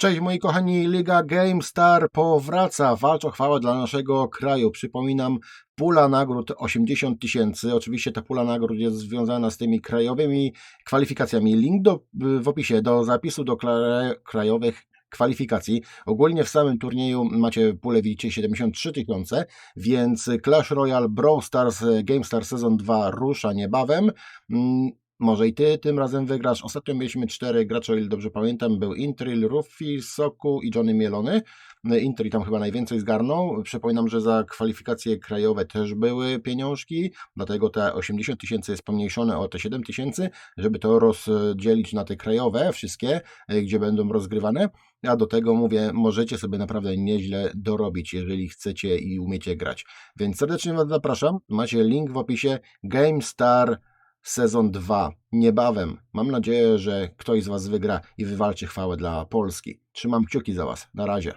Cześć moi kochani, Liga GameStar powraca, walcz o chwałę dla naszego kraju. Przypominam, pula nagród 80 tysięcy. Oczywiście ta pula nagród jest związana z tymi krajowymi kwalifikacjami. Link do, w opisie do zapisu do krajowych kwalifikacji. Ogólnie w samym turnieju macie pulę, widzicie, 73 tysiące, więc Clash Royale Brawl Stars GameStar Sezon 2 rusza niebawem. Może i ty tym razem wygrasz. Ostatnio mieliśmy cztery gracze, o ile dobrze pamiętam. Był Intril, Ruffy, Soku i Johnny Mielony. Intril tam chyba najwięcej zgarnął. Przypominam, że za kwalifikacje krajowe też były pieniążki, dlatego te 80 tysięcy jest pomniejszone o te 7 tysięcy, żeby to rozdzielić na te krajowe wszystkie, e, gdzie będą rozgrywane. A do tego mówię, możecie sobie naprawdę nieźle dorobić, jeżeli chcecie i umiecie grać. Więc serdecznie Was zapraszam. Macie link w opisie GameStar sezon 2 niebawem. Mam nadzieję, że ktoś z Was wygra i wywalczy chwałę dla Polski. Trzymam kciuki za Was. Na razie.